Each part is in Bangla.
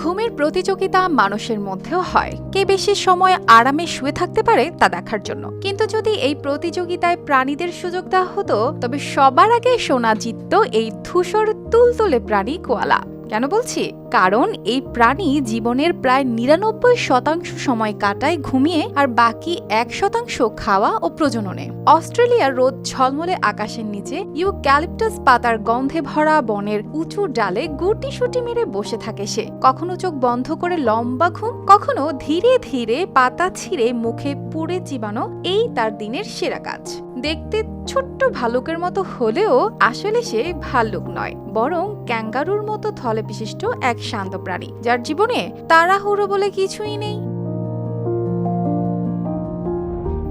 ঘুমের প্রতিযোগিতা মানুষের মধ্যেও হয়। কে বেশি সময় আরামে শুয়ে থাকতে পারে তা দেখার জন্য। কিন্তু যদি এই প্রতিযোগিতায় প্রাণীদের সুযোগ দেওয়া হতো, তবে সবার আগে সোনা জিতত এই ধূসর তুলতুলে প্রাণী কোয়ালা। কেন বলছি? কারণ এই প্রাণী জীবনের প্রায় নিরানব্বই শতাংশ সময় কাটায় ঘুমিয়ে আর বাকি এক শতাংশ খাওয়া ও প্রজননে। অস্ট্রেলিয়ার রোদ ঝলমলে আকাশের নিচে, ইউক্যালিপটাস পাতার গন্ধে ভরা বনের উঁচু ডালে গুটি সুটি মেরে বসে থাকে সে। কখনো চোখ বন্ধ করে লম্বা ঘুম, কখনো ধীরে ধীরে পাতা ছিঁড়ে মুখে পুড়ে চিবানো এই তার দিনের সেরা কাজ। দেখতে ছোট্ট ভালুকের মতো হলেও আসলে সে ভাল্লুক নয়, বরং ক্যাঙ্গারুর মতো থলে বিশিষ্ট এক শান্ত প্রাণী, যার জীবনে তাড়াহুড়ো বলে কিছুই নেই।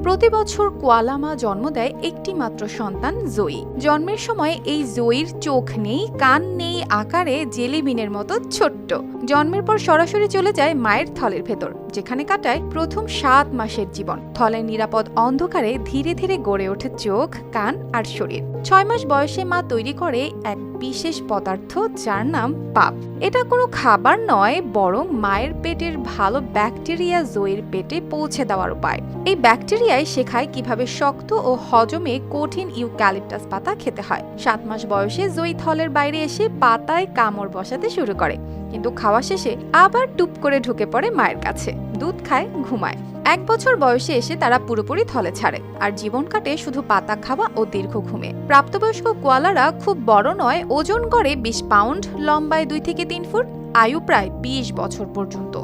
প্রতি বছর কোয়ালামা জন্ম দেয় একটি মাত্র সন্তান জয়ী জন্মের সময় এই জয়ীর চোখ নেই, কান নেই, আকারে জেলিবিনের মতো ছোট্ট। জন্মের পর সরাসরি চলে যায় মায়ের থলের ভেতর, যেখানে কাটায় প্রথম সাত মাসের জীবন। থলের নিরাপদ অন্ধকারে ধীরে ধীরে গড়ে ওঠে চোখ, কান আর শরীর। ছয় মাস বয়সে মা তৈরি করে এক বিশেষ পদার্থ, যার নাম পাপ। এটা কোনো খাবার নয়, বরং মায়ের পেটের ভালো ব্যাকটেরিয়া জয়ের পেটে পৌঁছে দেওয়ার উপায়। এই ব্যাকটেরিয়ায় শেখায় কীভাবে শক্ত ও হজমে কঠিন ইউক্যালিপটাস পাতা খেতে হয়। সাত মাস বয়সে জয়ী থলের বাইরে এসে পাতায় কামড় বসাতে শুরু করে। কিন্তু খাওয়া শেষে আবার টুপ করে ঢুকে পড়ে মায়ের কাছে। দুধ খায়, ঘুমায়। এক বছর বয়সে এসে তারা পুরোপুরি থলে ছাড়ে, আর জীবন কাটে শুধু পাতা খাওয়া ও দীর্ঘ ঘুমে। প্রাপ্তবয়স্ক কোয়ালারা খুব বড় নয়, ওজন করে বিশ পাউন্ড, লম্বায় দুই থেকে তিন ফুট, আয়ু প্রায় বিশ বছর পর্যন্ত।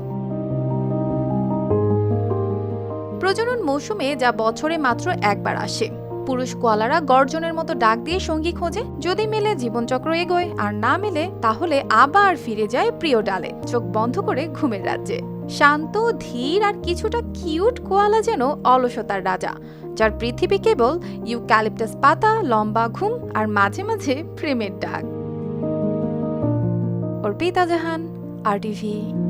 প্রজনন মৌসুমে যা বছরে মাত্র একবার আসে পুরুষ কোয়ালারা গর্জনের মতো ডাক দিয়ে সঙ্গী খোঁজে। যদি মেলে জীবনচক্র এগোয়, আর না মেলে, তাহলে আবার ফিরে যায় প্রিয় ডালে। চোখ বন্ধ করে ঘুমের রাজ্যে। শান্ত, ধীর, আর কিছুটা কিউট কোয়ালা যেন অলসতার রাজা, যার পৃথিবী কেবল ইউক্যালিপটাস পাতা, লম্বা ঘুম, আর মাঝে মাঝে প্রেমের ডাক। অর্পিতা জাহান, আর টিভি